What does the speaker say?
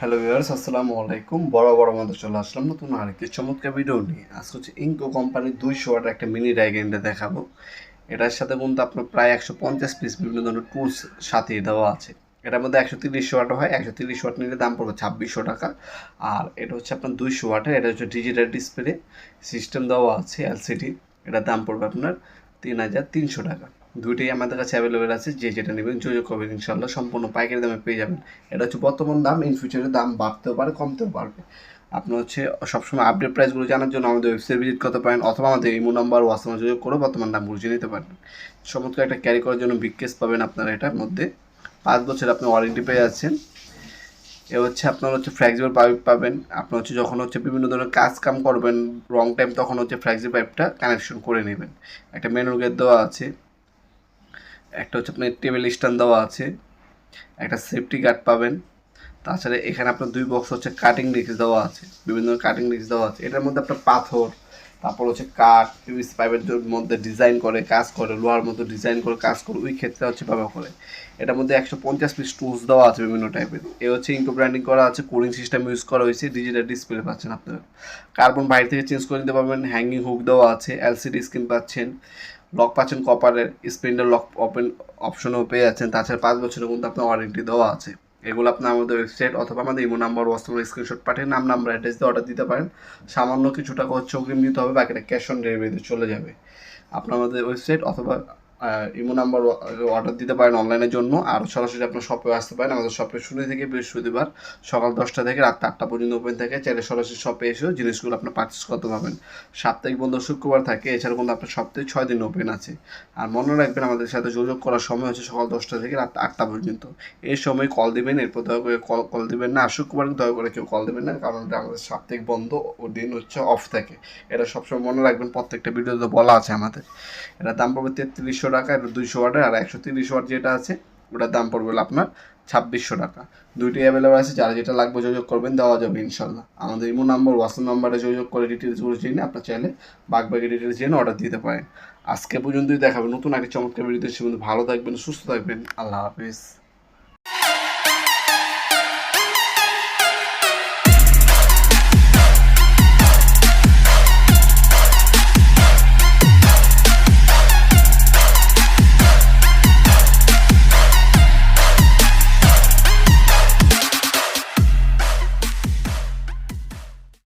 Hello viewers আসসালামু আলাইকুম। বড় বড় মধ্যে চলে আসলাম নতুন আরেকটি চমৎকার ভিডিও নিয়ে। আজকে হচ্ছে ইনকো কোম্পানির দুইশো ওয়াটের একটা মিনি ডাইগ্যান্ডে দেখাবো। এটার সাথে কিন্তু আপনার প্রায় একশো পঞ্চাশ পিস বিভিন্ন ধরনের টুলস সাথে দেওয়া আছে। এটার মধ্যে একশো তিরিশ ওয়াট হয়। একশো তিরিশ ওয়াট নিলে দাম পড়বে ছাব্বিশশো টাকা। আর এটা হচ্ছে আপনার দুইশো ওয়াটের এটা হচ্ছে ডিজিটাল ডিসপ্লে সিস্টেম দেওয়া আছে এলসিডি এটার দাম পড়বে আপনার তিন হাজার তিনশো টাকা। দুইটাই আমাদের কাছে অ্যাভেলেবেল আছে, যে যেটা নেবেন যোগাযোগ করবেন ইনশাল্লাহ সম্পূর্ণ পাইকারি দামে পেয়ে যাবেন। এটা হচ্ছে বর্তমান দাম ইন ফিউচারে দাম বাড়তেও পারে, কমতেও পারবে। আপনি হচ্ছে সবসময় আপডেট প্রাইসগুলো জানার জন্য আমাদের ওয়েবসাইট ভিজিট করতে পারেন, অথবা আমাদের ইমো নাম্বার হোয়াটসঅ্যাপে যোগাযোগ করে বর্তমান দাম বুঝে নিতে পারবেন সমস্ত একটা ক্যারি করার জন্য বিগ কেস পাবেন আপনারা এটার মধ্যে। পাঁচ বছর আপনি ওয়ারেন্টি পেয়ে যাচ্ছেন। এ হচ্ছে আপনার হচ্ছে ফ্লেক্সিবল পাইপ পাবেন। আপনার হচ্ছে যখন হচ্ছে বিভিন্ন ধরনের কাজ কাম করবেন রং টাইম তখন হচ্ছে ফ্লেক্সিবল পাইপটা কানেকশন করে নেবেন। একটা মেনুর গেট দেওয়া আছে। একটা হচ্ছে আপনার টেবিল স্ট্যান্ড দেওয়া আছে, একটা সেফটি গার্ড পাবেন। তাছাড়া এখানে আপনার দুই বক্স হচ্ছে কাটিং ডিস্ক দেওয়া আছে, বিভিন্ন কাটিং ডিস্ক দেওয়া আছে। এটার মধ্যে আপনার পাথর, তারপর হচ্ছে কাঠ পিভিসি পাইপের মধ্যে ডিজাইন করে, কাজ করে, লোহার মধ্যে ডিজাইন করে, কাজ করে, ওই ক্ষেত্রে হচ্ছে ব্যবহার করে। এটার মধ্যে একশো পঞ্চাশ পিস টুলস দেওয়া আছে বিভিন্ন টাইপের এ হচ্ছে ইনকো ব্র্যান্ডিং করা আছে কুলিং সিস্টেম ইউজ করা হয়েছে ডিজিটাল ডিসপ্লে পাচ্ছেন আপনারা। কার্বন বাইরে থেকে চেঞ্জ করে নিতে পারবেন হ্যাঙ্গিং হুক দেওয়া আছে এলসিডি স্ক্রিন পাচ্ছেন। লক পাচ্ছেন কপারের স্প্রিন্ডার লক ওপেন অপশনও পেয়ে যাচ্ছেন। তাছাড়া পাঁচ বছরের মধ্যে আপনার ওয়ারেন্টি দেওয়া আছে। এগুলো আপনার আমাদের ওয়েবসাইট অথবা আমাদের ইমো নাম্বার হোয়াটসঅ্যাপ স্ক্রিনশট পাঠিয়ে নাম নাম্বার অ্যাড্রেস দিয়ে অর্ডার দিতে পারেন। সামান্য কিছু টাকা হচ্ছে অগ্রিম দিতে হবে, বাকিটা ক্যাশ অন ডেলিভারিতে চলে যাবে। আপনার আমাদের ওয়েবসাইট অথবা ইমো নাম্বার অর্ডার দিতে পারেন অনলাইনের জন্য। আর সরাসরি আপনার শপে আসতে পারেন। আমাদের শপে শুনে থেকে বৃহস্পতিবার সকাল দশটা থেকে রাত আটটা পর্যন্ত ওপেন থাকে। চাইলে সরাসরি শপে এসেও জিনিসগুলো আপনার পারচেস করতে পারবেন। সাপ্তাহিক বন্ধ শুক্রবার থাকে। এছাড়া কিন্তু আপনার সপ্তাহে ছয় দিন ওপেন আছে। আর মনে রাখবেন, আমাদের সাথে যোগাযোগ করার সময় হচ্ছে সকাল দশটা থেকে রাত আটটা পর্যন্ত। এই সময় কল দিবেন, এরপর দয়া করে কল কল দিবেন না। আর শুক্রবার দয়া করে কেউ কল দেবেন না, কারণ আমাদের সাপ্তাহিক বন্ধ ও দিন হচ্ছে অফ থাকে। এটা সবসময় মনে রাখবেন, প্রত্যেকটা ভিডিওতে বলা আছে আমাদের। এটা দাম পড়বে তেত্রিশশো টাকা, এটা দুইশো ওয়াটের আর একশো তিরিশ ওয়াট যেটা আছে, ওটার দাম পড়বে আপনার ছাব্বিশশো টাকা। দুইটি অ্যাভেলেবল আছে, যারা যেটা লাগবে যোগাযোগ করবেন, দেওয়া যাবে ইনশাল্লাহ। আমাদের ইমো নাম্বার হোয়াটসঅ্যাপ নাম্বারে যোগাযোগ করে ডিটেলসগুলো জেনে আপনার চাইলে বাগবাগি ডিটেলস জেনে অর্ডার দিতে পারেন। আজকে পর্যন্তই দেখাবেন নতুন একটা চমৎকার ভিডিওতে সে ভালো থাকবেন, সুস্থ থাকবেন। আল্লাহ হাফিজ।